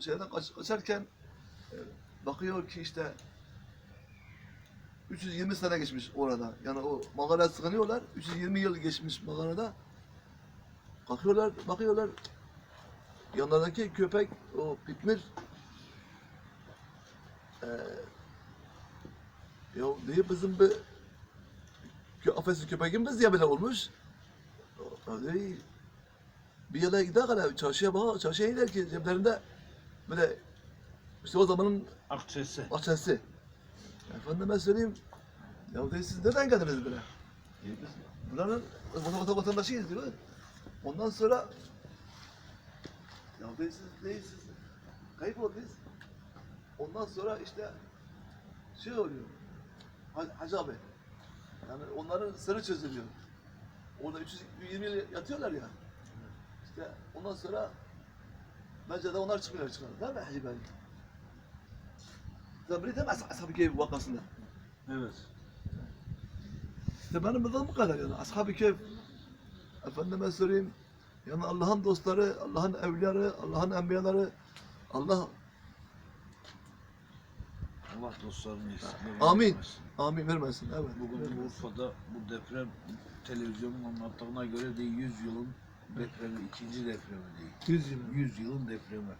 şeyden kaç, kaçarken e, bakıyor ki işte 320 sene geçmiş orada. Yani o mağaraya sığınıyorlar. 320 yıl geçmiş mağarada. Bakıyorlar, bakıyorlar. Yanlarındaki köpek, o pitmir e, ya diye bizim bir kö, affedersin köpeğimiz diye böyle olmuş. Ya bir yere gider kadar çarşıya bak, çarşıya gider ki ceplerinde böyle işte o zamanın Akçesi. bahçesi. Efendime söyleyeyim, ya diyor, siz neden geldiniz Biz buranın vatan- vatan- vatandaşıyız diyor. Ondan sonra ya diyor, siz değilsiniz. Kayıp oldunuz. Ondan sonra işte şey oluyor. Ha- Hacı abi. Yani onların sırrı çözülüyor. Orada 320 yıl yatıyorlar ya. İşte ondan sonra bence de onlar çıkmıyor çıkar. Değil mi Hacı Bey? Zabri değil mi As- Ashab-ı Keyf vakasında? Evet. İşte benim bildiğim bu kadar yani. Ashab-ı Keyf efendime söyleyeyim yani Allah'ın dostları, Allah'ın evliyaları, Allah'ın enbiyaları Allah Allah dostlarını eksiklerini Amin. vermesin. amin vermesin. Evet. Bugün bu Urfa'da bu deprem televizyonun anlattığına göre de 100 yılın depremi, ikinci depremi değil. 100 yıl. 100 yılın depremi.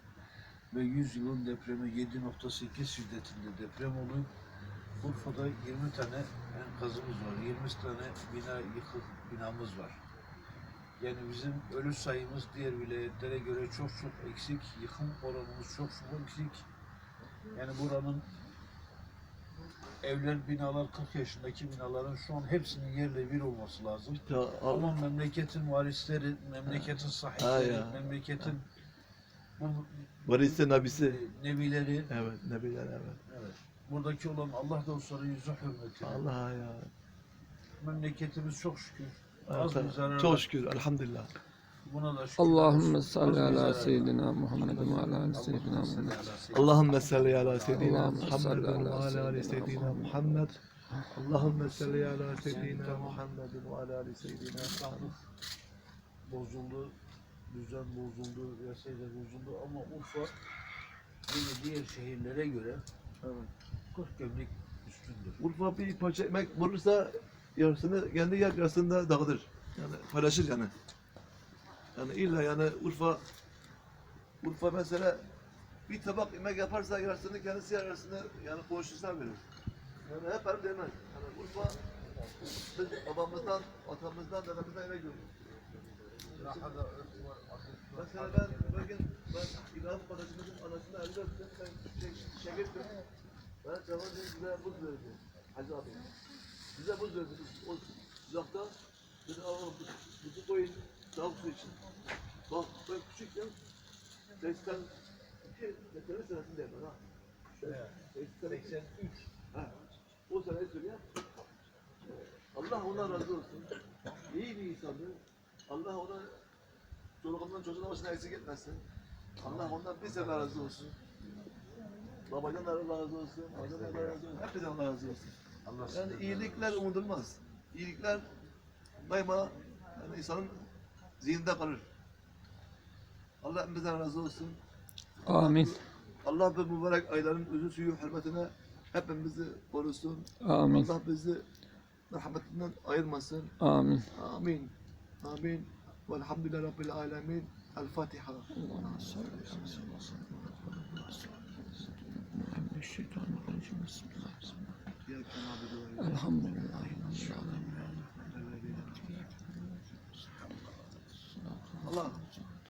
Ve 100 yılın depremi 7.8 şiddetinde deprem olup Urfa'da 20 tane enkazımız var. 20 tane bina yıkık binamız var. Yani bizim ölü sayımız diğer vilayetlere göre çok çok eksik. Yıkım oranımız çok çok eksik. Yani buranın evler, binalar 40 yaşındaki binaların şu an hepsinin yerle bir olması lazım. Ya Ama memleketin varisleri, memleketin sahipleri, memleketin bu Varisi nabisi. e, nevileri, Evet, nebiler evet. evet. buradaki olan Allah dostları yüzü hürmetine. Allah ya. Memleketimiz çok şükür. Evet, Az bir zarar Çok şükür, elhamdülillah. Buna da şükür. Allahümme salli ala seyyidina Muhammed ve ala ali seyyidina Muhammed. Allahümme salli ala seyyidina Muhammed ve ala seyyidina Muhammed. Allahümme salli ala seyyidina Muhammed ve ala ali seyyidina Muhammed. Bozuldu, düzen bozuldu, vesaire bozuldu ama Urfa yine diğer şehirlere göre Evet. 40 gömlek üstündür. Urfa bir parça ekmek vurursa yarısını kendi yer yarısını dağıtır. Yani paylaşır yani. Yani illa yani Urfa Urfa mesela bir tabak yemek yaparsa yarısını kendisi yarısını yani komşusuna verir. Yani hep her demez. Yani Urfa biz babamızdan, atamızdan, dedemizden yemek yiyoruz. Mesela ben bugün ben İlhan kardeşimizin anasını elde öptüm. Ben şey, şekerdim. Ben çaban dedi bize buz verdi. Hacı abi. Bize buz verdi. O sıcakta dedi al Tavuk su için. Bak ben küçükken 82 80 senesindeyim ben ha. 83. Ha. O seneyi söylüyor. Allah ona razı olsun. İyi bir insandı. Allah ona çoluğundan çocuğundan başına eksik etmesin. Allah ondan bir sefer razı olsun. Babadan da razı olsun. Anadan da razı olsun. Hepinizden Allah razı olsun. Allah Yani iyilikler unutulmaz. İyilikler daima yani insanın zihninde kalır. Allah hepimizden razı olsun. Amin. Allah bu mübarek ayların özü suyu hürmetine hepimizi korusun. Amin. Allah bizi rahmetinden ayırmasın. Amin. Amin. Amin. Velhamdülillahi Rabbil alemin. El Fatiha. Allahümme salli ala seyyidina Bismillahirrahmanirrahim. Bismillahirrahmanirrahim. İyyâke na'budu ve Elhamdülillahi Rabbil alemin. iyyâke nestaîn. Allah